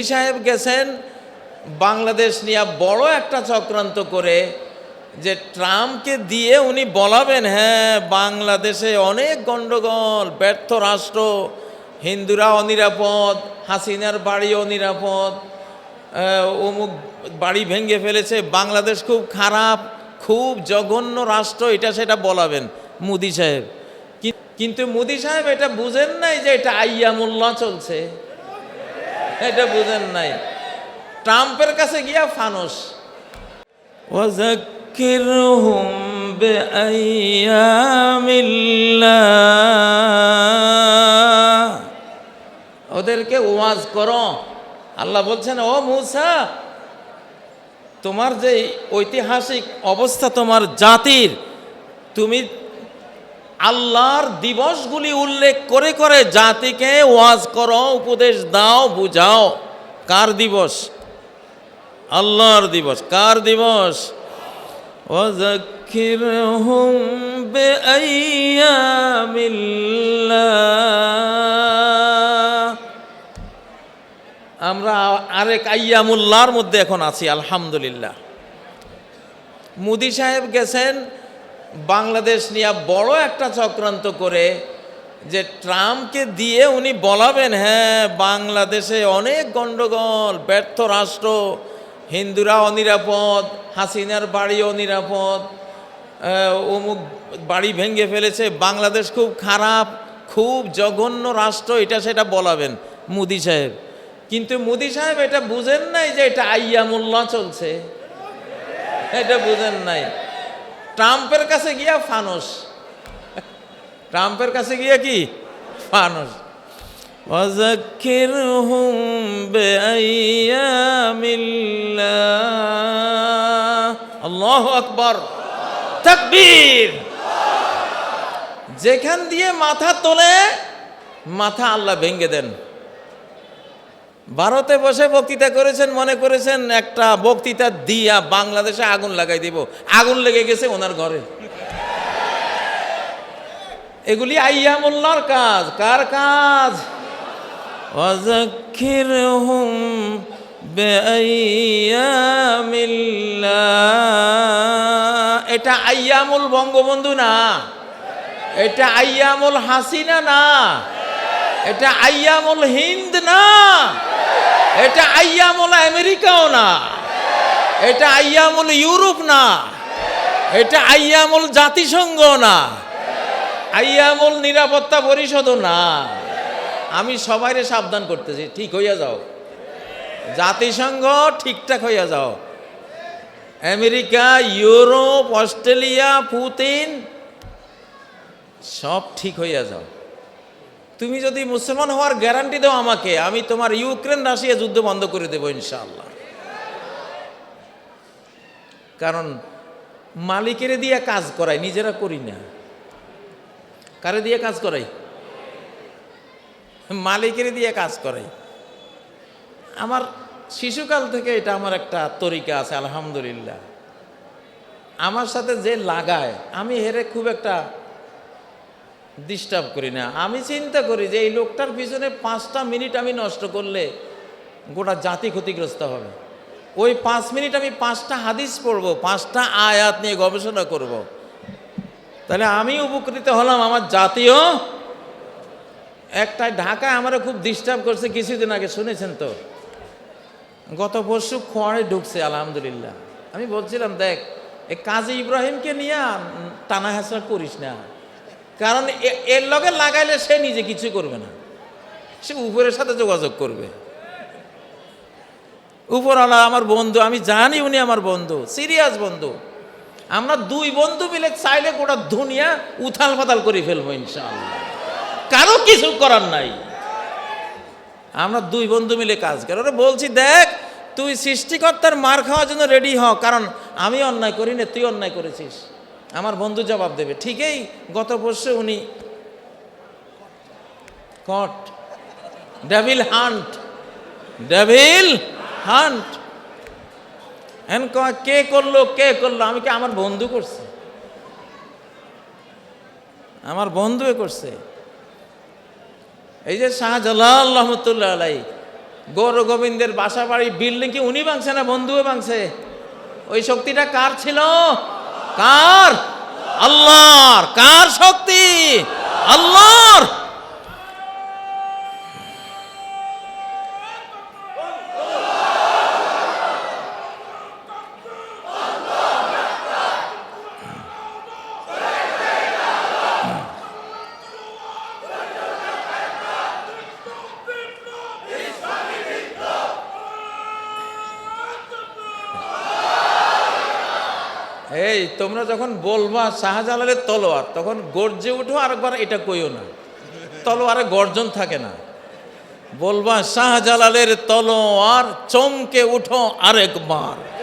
সাহেব গেছেন, বাংলাদেশ নিয়ে বড় একটা চক্রান্ত করে যে ট্রাম্পকে দিয়ে উনি বলাবেন হ্যাঁ বাংলাদেশে অনেক গণ্ডগোল, ব্যর্থ রাষ্ট্র, হিন্দুরা অনিরাপদ, হাসিনার বাড়ি অনিরাপদ অমুক বাড়ি ভেঙে ফেলেছে, বাংলাদেশ খুব খারাপ, খুব জঘন্য রাষ্ট্র। এটা সেটা বলাবেন মোদী সাহেব। কিন্তু মোদী সাহেব এটা বুঝেন নাই যে এটা আইয়ামুল্লাহ চলছে। এটা বুঝেন নাই ট্রাম্পের কাছে গিয়া ফানুস وذكرهم بأيام الله ওদেরকে ওয়াজ করো আল্লাহ বলছেন ও মুসা তোমার যে ঐতিহাসিক অবস্থা তোমার জাতির তুমি আল্লাহর দিবসগুলি উল্লেখ করে করে জাতিকে ওয়াজ করো উপদেশ দাও বুঝাও কার দিবস আল্লাহর দিবস কার দিবস وذكرهم بأيام الله আমরা আরেক আইয়ামুল্লাহর মধ্যে এখন আছি আলহামদুলিল্লাহ মোদী সাহেব গেছেন বাংলাদেশ নিয়ে বড় একটা চক্রান্ত করে যে ট্রাম্পকে দিয়ে উনি বলাবেন হ্যাঁ বাংলাদেশে অনেক গণ্ডগোল, ব্যর্থ রাষ্ট্র, হিন্দুরা অনিরাপদ, হাসিনার বাড়ি অনিরাপদ অমুক বাড়ি ভেঙে ফেলেছে, বাংলাদেশ খুব খারাপ, খুব জঘন্য রাষ্ট্র। এটা সেটা বলাবেন মোদী সাহেব। কিন্তু মোদী সাহেব এটা বুঝেন নাই যে এটা আইয়ামুল্লাহ চলছে। এটা বুঝেন নাই। ট্রাম্পের কাছে গিয়া ফানুস ট্রাম্পের কাছে গিয়া কি ফানুস وذكرهم بأيام الله الله أكبر তাকবীর যেখান দিয়ে মাথা তোলে মাথা আল্লাহ ভেঙ্গে দেন ভারতে বসে বক্তৃতা করেছেন, মনে করেছেন একটা বক্তৃতা দিয়া বাংলাদেশে আগুন লাগাই দিব। আগুন লেগে গেছে ওনার ঘরে। এগুলি আইয়ামুল্লার কাজ। কার কাজ? অজাক্ষির হুম এটা আইয়ামুল বঙ্গবন্ধু না। এটা আইয়ামুল হাসিনা না। এটা আইয়ামুল হিন্দ না। এটা আইয়ামুল আমেরিকাও না। এটা আইয়ামুল ইউরোপ না। এটা আইয়ামুল জাতিসংঘ না। আইয়ামুল নিরাপত্তা পরিষদও না। আমি সবাইরে সাবধান করতেছি। ঠিক হইয়া যাও। জাতিসংঘ ঠিকঠাক হইয়া যাও। আমেরিকা, ইউরোপ, অস্ট্রেলিয়া, পুতিন, সব ঠিক হইয়া যাও। তুমি যদি মুসলমান হওয়ার গ্যারান্টি দাও আমাকে, আমি তোমার ইউক্রেন রাশিয়া যুদ্ধ বন্ধ করে দেবো ইনশাআল্লাহ। কারণ মালিকের দিয়ে কাজ করাই, নিজেরা করি না। কারে দিয়ে কাজ করাই? মালিকের দিয়ে কাজ করাই। আমার শিশুকাল থেকে এটা আমার একটা তরিকা আছে, আলহামদুলিল্লাহ। আমার সাথে যে লাগায়, আমি হেরে খুব একটা ডিস্টার্ব করি না। আমি চিন্তা করি যে এই লোকটার পিছনে পাঁচটা মিনিট আমি নষ্ট করলে গোটা জাতি ক্ষতিগ্রস্ত হবে। ওই পাঁচ মিনিট আমি পাঁচটা হাদিস পড়ব, পাঁচটা আয়াত নিয়ে গবেষণা করব। তাহলে আমি উপকৃত হলাম আমার জাতীয় একটা ঢাকায় আমার খুব ডিস্টার্ব করছে, কিছুদিন আগে শুনেছেন তো? গত পরশু খোয়াড়ে ঢুকছে, আলহামদুলিল্লাহ। আমি বলছিলাম, দেখ, এই কাজী ইব্রাহিমকে নিয়ে টানা হেঁচড়া করিস না। কারণ এর লগে লাগাইলে সে নিজে কিছু করবে না। সে উপরের সাথে যোগাযোগ করবে। উপরওয়ালা আমার বন্ধু, আমি জানি উনি আমার বন্ধু, সিরিয়াস বন্ধু। আমরা দুই বন্ধু মিলে চাইলে গোটা দুনিয়া উথাল পাতাল করে ফেলব ইনশাআল্লাহ। কারও কিছু করার নাই। আমরা দুই বন্ধু মিলে কাজ করি। ওরা বলছি, দেখ, তুই সৃষ্টিকর্তার মার খাওয়ার জন্য রেডি হ, কারণ আমি অন্যায় করি না তুই অন্যায় করেছিস। আমার বন্ধু জবাব দেবে। ঠিকই গত পরশু উনি কট। Devil hunt. Devil hunt. কয়, কে করল কে করল? আমি কি আমার বন্ধু করছে? আমার বন্ধু করছে। এই যে শাহজালাল রহমতুল্লাহ আলাই গৌর গোবিন্দের বাসা বাড়ি বিল্ডিং কি উনি ভাঙছে না বন্ধুও ভাঙছে? ওই শক্তিটা কার ছিল? কার? আল্লাহর। কার শক্তি? আল্লাহর এই তোমরা যখন বলবা শাহজালালের তলোয়ার, তখন গর্জে উঠো, আরেকবার এটা কইও না। তলোয়ারে গর্জন থাকে না। বলবা শাহজালালের তলোয়ার, চমকে উঠো আরেকবার।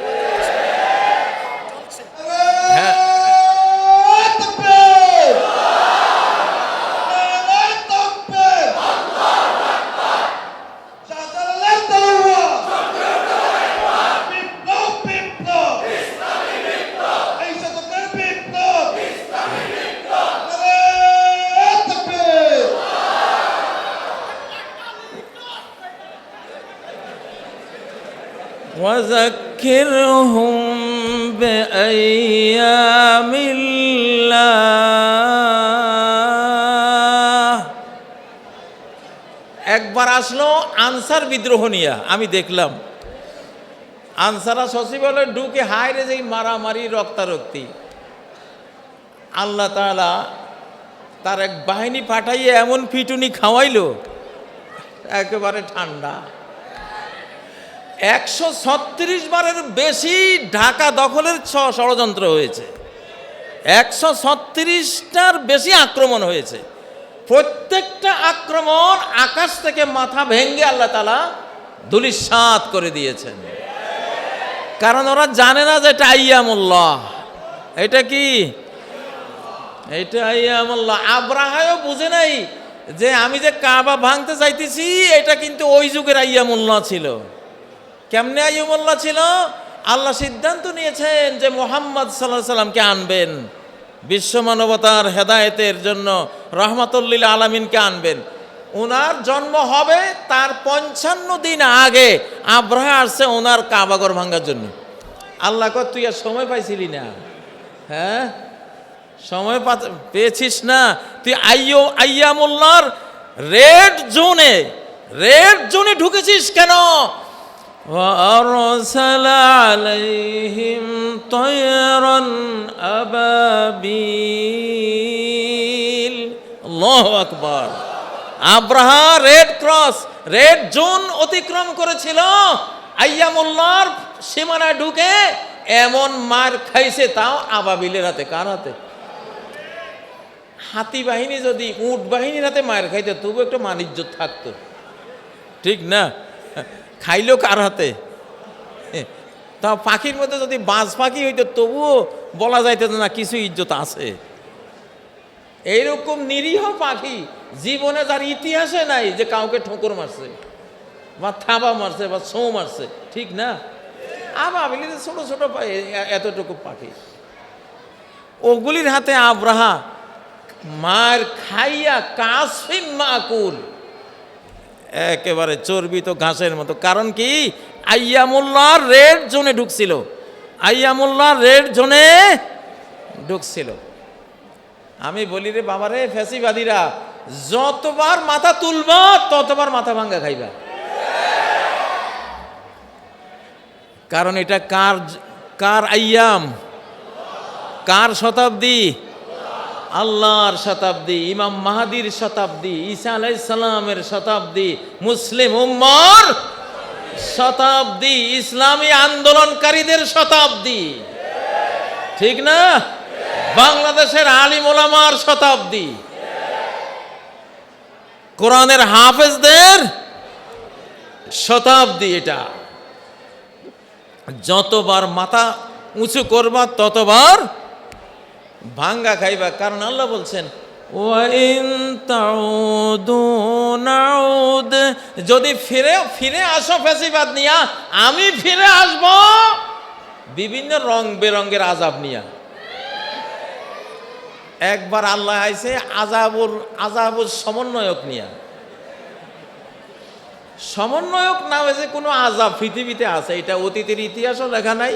وذكرهم بأيام الله একবার আসলো আনসার বিদ্রোহ নিয়ে আমি দেখলাম আনসারা সচিবালয় ঢুকে হায়রে যেই মারামারি রক্তারক্তি আল্লাহ তাআলা তার এক বাহিনী পাঠাইয়ে এমন পিটুনি খাওয়াইলো একেবারে ঠান্ডা একশো ছত্রিশ বারের বেশি ঢাকা দখলের ষড়যন্ত্র হয়েছে। একশো ছত্রিশটার বেশি আক্রমণ হয়েছে। প্রত্যেকটা আক্রমণ আকাশ থেকে মাথা ভেঙ্গে আল্লাহ তালা দুলিশাত করে দিয়েছেন। কারণ ওরা জানে না যে এটা আইয়ামুল্লাহ। এটা কি? এটা আইয়ামুল্লাহ। আব্রাহায়ও বুঝে নাই যে আমি যে কাবা ভাঙতে চাইতেছি এটা কিন্তু ওই যুগের আইয়ামুল্লাহ ছিল। কেমনে আইয়ুমুল্লাহ ছিল? আল্লাহ সিদ্ধান্ত নিয়েছেন যে মোহাম্মদ সাল্লাহ সাল্লামকে আনবেন। বিশ্ব মানবতার হেদায়েতের জন্য রহমতুল্লিল আলমিনকে আনবেন। ওনার জন্ম হবে তার পঞ্চান্ন দিন আগে। আব্রাহা আসছে ওনার কাবাগর ভাঙ্গার জন্য। আল্লাহ কর তুই আর সময় পাইছিলি না। হ্যাঁ? সময় পা- পেয়েছিস না। তুই আইয়ো, আইয়ামুল্লাহর রেড জোনে রেড জোনে ঢুকেছিস কেন? وأرسل عليهم طيرا أبابيل الله أكبر Abraha red cross red zone অতিক্রম করেছিল আইয়ামুল্লাহর সীমানায় ঢুকে এমন মার খাইছে তাও আবাবিলের হাতে কার হাতে হাতি বাহিনী যদি উট বাহিনীর হাতে মায়ের খাইতে তবু একটা মানিজ্য থাকতো ঠিক না খাইলো কার হাতে? তা পাখির মধ্যে যদি বাজ পাখি হইতো, তবুও বলা যাইতো না, কিছু ইজ্জত আছে। এইরকম নিরীহ পাখি জীবনে যার ইতিহাসে নাই যে কাউকে ঠোকর মারছে, বা থাবা মারছে, বা ছৌ মারছে, ঠিক না? আবার ছোট ছোট পা- এতটুকু পাখি। ওগুলির হাতে আব্রাহা মার খাইয়া কাসিম মাকুল একেবারে চর্বিত ঘাসের মতো। কারণ কি? আইয়ামুল্লাহর রেড জোনে ঢুকছিল। আইয়ামুল্লাহর রেড জোনে ঢুকছিল। আমি বলি, রে বাবা রে, ফ্যাসিবাদীরা, যতবার মাথা তুলবা, ততবার মাথা ভাঙ্গা খাইবা। কারণ এটা কার কার আইয়াম? কার শতাব্দী? আল্লাহর শতাব্দী, ইমাম মাহাদির শতাব্দী, ঈসা আলাইসালামের শতাব্দী, মুসলিম উম্মর শতাব্দী, ইসলামী আন্দোলনকারীদের শতাব্দী। ঠিক না? বাংলাদেশের আলিম ওলামার শতাব্দী। কোরআনের হাফেজদের শতাব্দী এটা। যতবার মাথা উঁচু করবা, ততবার ভাঙ্গা খাইবা, কারণ আল্লাহ বলছেন যদি ফিরে ফিরে আসো ফেসিবাদ নিয়া, আমি ফিরে আসব। বিভিন্ন রং বেরঙ্গের আজাব নিয়া। একবার আল্লাহ আইছে আজাবুর আজাবুর সমন্বয়ক নিয়া। সমন্বয়ক নামে যে কোনো আজাব পৃথিবীতে আছে, এটা অতীতের ইতিহাসও লেখা নাই।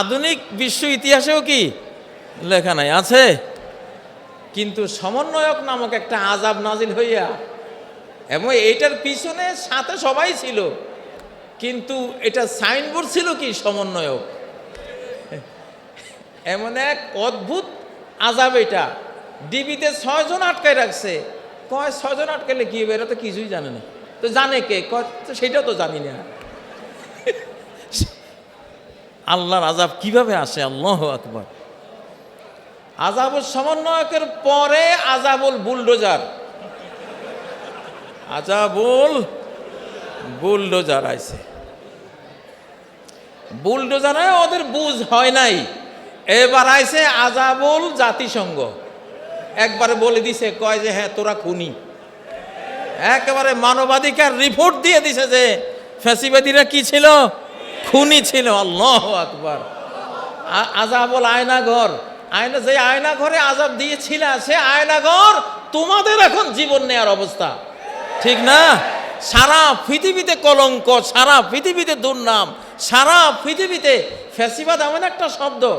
আধুনিক বিশ্ব ইতিহাসেও কি? লেখা নাই, আছে? কিন্তু সমন্বয়ক নামক একটা আজাব নাজিল হইয়া, এবং এইটার পিছনে সাথে সবাই ছিল, কিন্তু এটা সাইনবোর্ড ছিল কি সমন্বয়ক? এমন এক অদ্ভুত আজাব এটা, ডিবিতে ছয়জন আটকায় রাখছে। কয় ছয়জন আটকালে কি হবে? এরা তো কিছুই জানে না। তো জানে কে? সেটাও তো জানি না। আল্লাহর আজাব কীভাবে আসে? আল্লাহ আকবর। আজাবুল সমন্বয়কের পরে আজাবুল বুলডোজার। আজাবুল বুলডোজার আইছে। বুলডোজারে ওদের বুঝ হয় নাই। এবার আইছে আজাবুল জাতিসংঘ। একবারে বলে দিছে, কয় যে হ্যাঁ তোরা খুনি। একেবারে মানবাধিকার রিপোর্ট দিয়ে দিছে যে, ফ্যাসিবাদীরা কি ছিল? খুনি ছিল। আল্লাহ আকবার। আজাবুল আয়না ঘর আয়না যে আয়না ঘরে আজাব দিয়েছিল, সে আয়না ঘর তোমাদের এখন জীবন নেয়ার অবস্থা। ঠিক না? সারা পৃথিবীতে কলঙ্ক, সারা পৃথিবীতে দুর্নাম, সারা পৃথিবীতে ফ্যাসিবাদ এমন একটা শব্দ।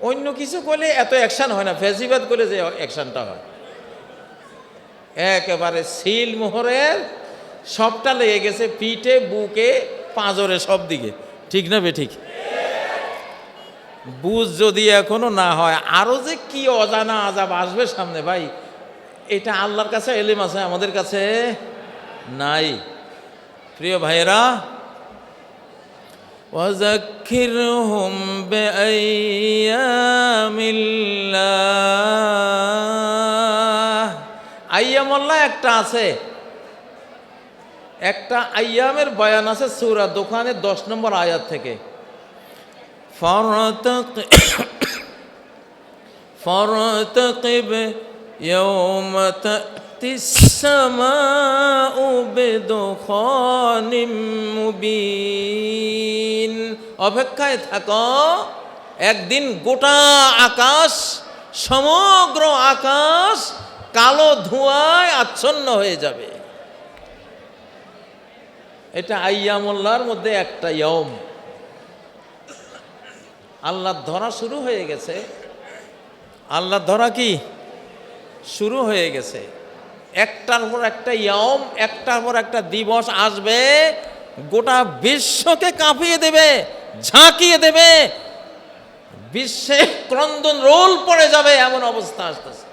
অন্য কিছু করলে এত অ্যাকশন হয় না, ফ্যাসিবাদ করলে যে অ্যাকশনটা হয়। একেবারে সিল মোহরের সবটা লেগে গেছে পিঠে, বুকে, পাঁজরে সব দিকে ঠিক না বে ঠিক? বুঝ যদি এখনো না হয় আরো যে কি অজানা আজাব আসবে সামনে ভাই এটা আল্লাহর কাছে এলেম আছে আমাদের কাছে নাই প্রিয় ভাইয়েরা وذكرهم بأيام الله আইয়ামল্লাহ একটা আছে একটা আইয়ামের বয়ান আছে সূরা দোকানের দশ নম্বর আয়াত থেকে فرتق فارتقب يوم تأتي السماء بدخان مبين অপেক্ষায় থাকো একদিন গোটা আকাশ সমগ্র আকাশ কালো ধোঁয়ায় আচ্ছন্ন হয়ে যাবে এটা আইয়ামুল্লাহর মধ্যে একটা ইয়ম আল্লাহর ধরা শুরু হয়ে গেছে। আল্লাহর ধরা কি? শুরু হয়ে গেছে। একটার পর একটা ইয়ম একটার পর একটা দিবস আসবে, গোটা বিশ্বকে কাঁপিয়ে দেবে, ঝাঁকিয়ে দেবে, বিশ্বে ক্রন্দন রোল পড়ে যাবে, এমন অবস্থা আসতেছে।